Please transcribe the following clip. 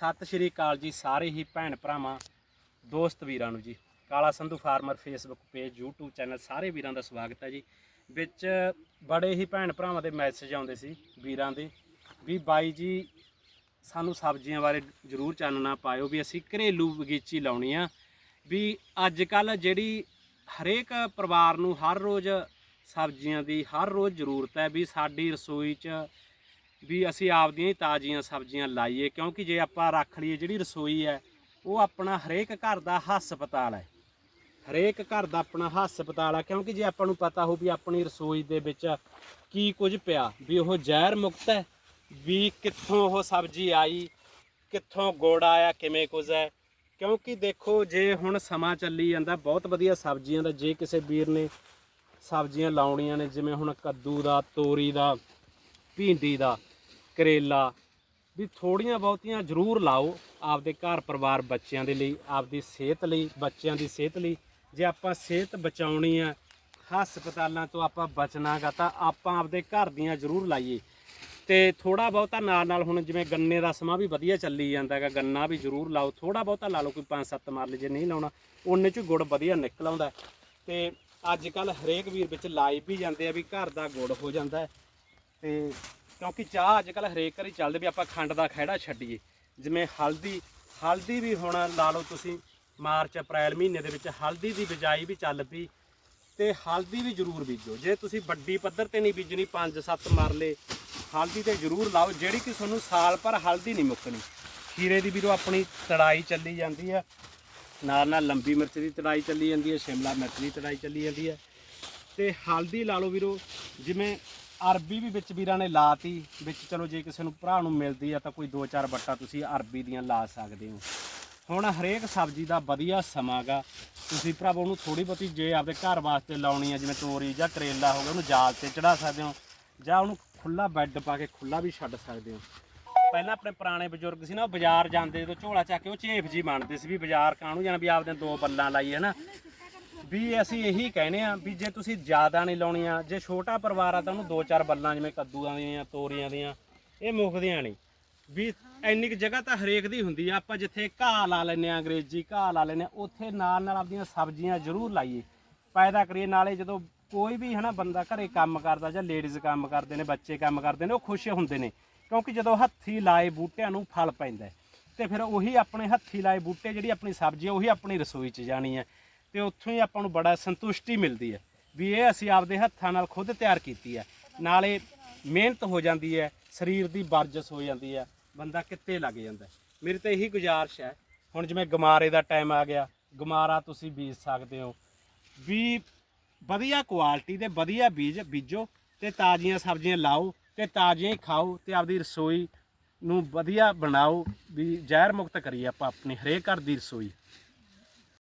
ਸਤਿ ਸ਼੍ਰੀ ਅਕਾਲ ਜੀ ਸਾਰੇ ਹੀ ਭੈਣ ਭਰਾਵਾਂ, ਦੋਸਤ ਵੀਰਾਂ ਨੂੰ ਜੀ। Kala Sandhu farmer Facebook page YouTube channel ਸਾਰੇ ਵੀਰਾਂ ਦਾ ਸਵਾਗਤ ਹੈ ਜੀ। ਵਿੱਚ ਬੜੇ ਹੀ ਭੈਣ ਭਰਾਵਾਂ ਦੇ ਮੈਸੇਜ ਆਉਂਦੇ ਸੀ ਵੀਰਾਂ ਦੇ ਵੀ ਬਾਈ ਜੀ, ਸਾਨੂੰ ਸਬਜ਼ੀਆਂ ਬਾਰੇ ਜ਼ਰੂਰ ਚਾਨਣਾ ਪਾਇਓ ਵੀ ਅਸੀਂ ਘਰੇਲੂ ਬਗੀਚੀ ਲਾਉਣੀ ਆ। ਵੀ ਅੱਜ ਕੱਲ ਜਿਹੜੀ ਹਰੇਕ ਪਰਿਵਾਰ ਨੂੰ ਹਰ ਰੋਜ਼ ਸਬਜ਼ੀਆਂ ਦੀ ਹਰ ਰੋਜ਼ ਜ਼ਰੂਰਤ ਹੈ ਵੀ ਸਾਡੀ ਰਸੋਈ 'ਚ ਵੀ ਅਸੀਂ ਆਪਦੀਆਂ ਹੀ ਤਾਜ਼ੀਆਂ ਸਬਜ਼ੀਆਂ ਲਾਈਏ, ਕਿਉਂਕਿ ਜੇ ਆਪਾਂ ਰੱਖ ਲਈਏ ਜਿਹੜੀ ਰਸੋਈ ਹੈ, ਉਹ ਆਪਣਾ ਹਰੇਕ ਘਰ ਦਾ ਹਸਪਤਾਲ ਹੈ। ਹਰੇਕ ਘਰ ਦਾ ਆਪਣਾ ਹਸਪਤਾਲ ਆ ਕਿਉਂਕਿ ਜੇ ਆਪਾਂ ਨੂੰ ਪਤਾ ਹੋ ਵੀ ਆਪਣੀ ਰਸੋਈ ਦੇ ਵਿੱਚ ਕੀ ਕੁਝ ਪਿਆ, ਵੀ ਉਹ ਜ਼ਹਿਰ ਮੁਕਤ ਹੈ, ਵੀ ਕਿੱਥੋਂ ਉਹ ਸਬਜ਼ੀ ਆਈ, ਕਿੱਥੋਂ ਗੁੜ ਆਇਆ, ਕਿਵੇਂ ਕੁਝ ਹੈ। ਕਿਉਂਕਿ ਦੇਖੋ, ਜੇ ਹੁਣ ਸਮਾਂ ਚੱਲੀ ਜਾਂਦਾ, ਬਹੁਤ ਵਧੀਆ ਸਬਜ਼ੀਆਂ ਦਾ, ਜੇ ਕਿਸੇ ਵੀਰ ਨੇ ਸਬਜ਼ੀਆਂ ਲਾਉਣੀਆਂ ਨੇ, ਜਿਵੇਂ ਹੁਣ ਕੱਦੂ ਦਾ, ਤੋਰੀ ਦਾ, ਭਿੰਡੀ ਦਾ ਕਰੇਲਾ ਵੀ ਥੋੜੀਆਂ ਬਹੁਤੀਆਂ ਜ਼ਰੂਰ ਲਾਓ ਆਪਦੇ ਘਰ ਪਰਿਵਾਰ ਬੱਚਿਆਂ ਦੇ ਲਈ, ਆਪਦੀ ਸਿਹਤ ਲਈ, ਬੱਚਿਆਂ ਦੀ ਸਿਹਤ ਲਈ। ਜੇ ਆਪਾਂ ਸਿਹਤ ਬਚਾਉਣੀ ਆ ਹਸਪਤਾਲਾਂ ਤੋਂ ਆਪਾਂ ਬਚਣਾਗਾ ਤਾਂ ਆਪਾਂ ਆਪਦੇ ਘਰ ਦੀਆਂ ਜ਼ਰੂਰ ਲਾਈਏ। ਤੇ ਥੋੜਾ ਬਹੁਤਾ ਨਾਲ ਨਾਲ ਹੁਣ ਜਿਵੇਂ ਗੰਨੇ ਦਾ ਸਮਾਂ ਵੀ ਵਧੀਆ ਚੱਲੀ ਜਾਂਦਾ ਹੈਗਾ ਗੰਨਾ ਵੀ ਜ਼ਰੂਰ ਲਾਓ। ਥੋੜਾ ਬਹੁਤਾ ਲਾ ਲਓ, ਕੋਈ 5-7 ਮਾਰ ਜੇ ਨਹੀਂ ਲਾਉਣਾ ਉਹਨੇ ਚ ਗੁੜ ਵਧੀਆ ਨਿਕਲ ਆਉਂਦਾ ਤੇ ਅੱਜ ਕੱਲ ਹਰੇਕ ਵੀਰ ਵਿੱਚ ਲਾਈ ਵੀ ਜਾਂਦੇ ਆ ਵੀ ਘਰ ਦਾ ਗੁੜ ਹੋ ਜਾਂਦਾ ਹੈ। ਤੇ ਕਿਉਂਕਿ ਚਾਹ ਅੱਜ ਕੱਲ ਹਰੇਕ ਘਰੀ ਚੱਲਦੇ ਵੀ ਆਪਾਂ ਖੰਡ ਦਾ ਖਹਿੜਾ ਛੱਡੀਏ। ਜਿਵੇਂ ਹਲਦੀ ਹਲਦੀ ਵੀ ਹੁਣ ਲਾ ਲਓ ਤੁਸੀਂ, ਮਾਰਚ, ਅਪ੍ਰੈਲ ਮਹੀਨੇ ਦੇ ਵਿੱਚ ਹਲਦੀ ਦੀ ਬਿਜਾਈ ਵੀ ਚੱਲ ਪਈ ਤੇ ਹਲਦੀ ਵੀ ਜ਼ਰੂਰ ਬੀਜੋ। ਜੇ ਤੁਸੀਂ ਵੱਡੀ ਪੱਧਰ ਤੇ ਨਹੀਂ ਬੀਜਣੀ 5-7 ਮਰਲੇ ਹਲਦੀ ਤੇ ਜ਼ਰੂਰ ਲਾਓ। ਜਿਹੜੀ ਕਿ ਤੁਹਾਨੂੰ ਸਾਲ ਭਰ ਹਲਦੀ ਨਹੀਂ ਮੁੱਕਣੀ। ਖੀਰੇ ਦੀ ਵੀਰੋ ਆਪਣੀ ਤੜਾਈ ਚੱਲੀ ਜਾਂਦੀ ਆ। ਨਾਲ ਨਾਲ ਲੰਬੀ ਮਿਰਚ ਦੀ ਤੜਾਈ ਚੱਲੀ ਜਾਂਦੀ ਹੈ ਸ਼ਿਮਲਾ ਮਿਰਚ ਦੀ ਤੜਾਈ ਚੱਲੀ ਜਾਂਦੀ ਹੈ ਤੇ ਹਲਦੀ ਲਾ ਲਓ ਵੀਰੋ, ਜਿਵੇਂ ਅਰਬੀ ਵੀ ਵਿੱਚ ਵੀਰਾਂ ਨੇ ਲਾਤੀ, ਵਿੱਚ ਚਲੋ ਜੇ ਕਿਸੇ ਨੂੰ ਭਰਾ ਨੂੰ ਮਿਲਦੀ ਆ ਤਾਂ ਕੋਈ 2-4 ਬੱਟਾ ਤੁਸੀਂ ਅਰਬੀ ਦੀਆਂ ਲਾ ਸਕਦੇ ਹੋ। ਹੁਣ ਹਰੇਕ ਸਬਜ਼ੀ ਦਾ ਵਧੀਆ ਸਮਾਂ ਗਾ। ਤੁਸੀਂ ਭਰਾਵੋ, ਉਹਨੂੰ ਥੋੜੀ ਬਹੁਤੀ ਜੇ ਆਪਦੇ ਘਰ ਵਾਸਤੇ ਲਾਉਣੀ ਆ, ਜਿਵੇਂ ਤੋਰੀ ਜਾਂ ਕਰੇਲਾ ਹੋ ਗਿਆ, ਉਹਨੂੰ ਜਾਲ ਤੇ ਚੜਾ ਸਕਦੇ ਹੋ। ਜਾਂ ਉਹਨੂੰ ਖੁੱਲਾ ਬੈੱਡ ਪਾ ਕੇ ਖੁੱਲਾ ਵੀ ਛੱਡ ਸਕਦੇ ਹੋ। ਪਹਿਲਾਂ ਆਪਣੇ ਪੁਰਾਣੇ ਬਜ਼ੁਰਗ ਸੀ ਨਾ, ਉਹ ਬਾਜ਼ਾਰ ਜਾਂਦੇ ਜਦੋਂ ਝੋਲਾ ਚੱਕ ਕੇ ਉਹ ਝੇਫ ਜੀ ਮੰਨਦੇ ਸੀ ਵੀ ਬਾਜ਼ਾਰ ਕਾਹਨੂੰ ਜਾਣਾ, ਵੀ ਆਪਦੇ ਦੋ ਬੱਲਾਂ ਲਾਈਏ ਨਾ ਵੀ ਅਸੀਂ ਇਹੀ ਕਹਿੰਦੇ ਆ ਵੀ ਜੇ ਤੁਸੀਂ ਜ਼ਿਆਦਾ ਨਹੀਂ ਲਾਉਣੀਆਂ ਜੇ ਛੋਟਾ ਪਰਿਵਾਰ ਆ ਤਾਂ ਉਹਨੂੰ ਦੋ ਚਾਰ ਬੱਲਾਂ ਜਿਵੇਂ ਕੱਦੂਆਂ ਦੀਆਂ, ਤੋਰੀਆਂ ਦੀਆਂ, ਇਹ ਮੁੱਕਦੀਆਂ ਨਹੀਂ। ਵੀ ਇੰਨੀ ਕੁ ਜਗ੍ਹਾ ਤਾਂ ਹਰੇਕ ਦੀ ਹੁੰਦੀ ਆ, ਆਪਾਂ ਜਿੱਥੇ ਘਾਹ ਲਾ ਲੈਨੇ ਆ ਅੰਗਰੇਜ਼ੀ ਘਾਹ ਲਾ ਲੈਨੇ ਆ ਉੱਥੇ ਨਾਲ ਨਾਲ ਆਪਦੀਆਂ ਸਬਜ਼ੀਆਂ ਜ਼ਰੂਰ ਲਾਈਏ। ਪੈਦਾ ਕਰੀਏ, ਨਾਲੇ ਜਦੋਂ ਕੋਈ ਵੀ ਹਨਾ ਬੰਦਾ ਘਰੇ ਕੰਮ ਕਰਦਾ ਜਾਂ ਲੇਡੀਜ਼ ਕੰਮ ਕਰਦੇ ਨੇ, ਬੱਚੇ ਕੰਮ ਕਰਦੇ ਨੇ, ਉਹ ਖੁਸ਼ ਹੁੰਦੇ ਨੇ। ਕਿਉਂਕਿ ਜਦੋਂ ਹੱਥੀ ਲਾਏ ਬੂਟਿਆਂ ਨੂੰ ਫਲ ਪੈਂਦਾ ਹੈ। ਤੇ ਫਿਰ ਉਹੀ ਆਪਣੇ ਹੱਥੀ ਲਾਏ ਬੂਟੇ ਜਿਹੜੀ ਆਪਣੀ ਸਬਜ਼ੀ ਹੈ ਉਹੀ ਆਪਣੀ ਰਸੋਈ 'ਚ ਜਾਣੀ ਹੈ। ਤੇ ਉੱਥੋਂ ਹੀ ਆਪਾਂ ਨੂੰ ਬੜਾ ਸੰਤੁਸ਼ਟੀ ਮਿਲਦੀ ਹੈ ਵੀ ਇਹ ਅਸੀਂ ਆਪਦੇ ਹੱਥਾਂ ਨਾਲ ਖੁਦ ਤਿਆਰ ਕੀਤੀ ਹੈ। ਨਾਲੇ ਮਿਹਨਤ ਹੋ ਜਾਂਦੀ ਹੈ, ਸਰੀਰ ਦੀ ਵਰਜਸ ਹੋ ਜਾਂਦੀ ਹੈ, ਬੰਦਾ ਕਿੱਤੇ ਲੱਗ ਜਾਂਦਾ ਮੇਰੀ ਤਾਂ ਇਹੀ ਗੁਜ਼ਾਰਿਸ਼ ਹੈ, ਹੁਣ ਜਿਵੇਂ ਗਮਾਰੇ ਦਾ ਟਾਈਮ ਆ ਗਿਆ, ਗਮਾਰਾ ਤੁਸੀਂ ਬੀਜ ਸਕਦੇ ਹੋ। ਵੀ ਵਧੀਆ ਕੁਆਲਿਟੀ ਦੇ ਵਧੀਆ ਬੀਜ ਬੀਜੋ ਤੇ ਤਾਜ਼ੀਆਂ ਸਬਜ਼ੀਆਂ ਲਾਓ ਤੇ ਤਾਜ਼ੀਆਂ ਹੀ ਖਾਓ ਤੇ ਆਪਦੀ ਰਸੋਈ ਨੂੰ ਵਧੀਆ ਬਣਾਓ ਵੀ ਜ਼ਹਿਰ ਮੁਕਤ ਕਰੀਏ ਆਪਾਂ, ਆਪਣੀ ਹਰੇਕ ਘਰ ਦੀ ਰਸੋਈ।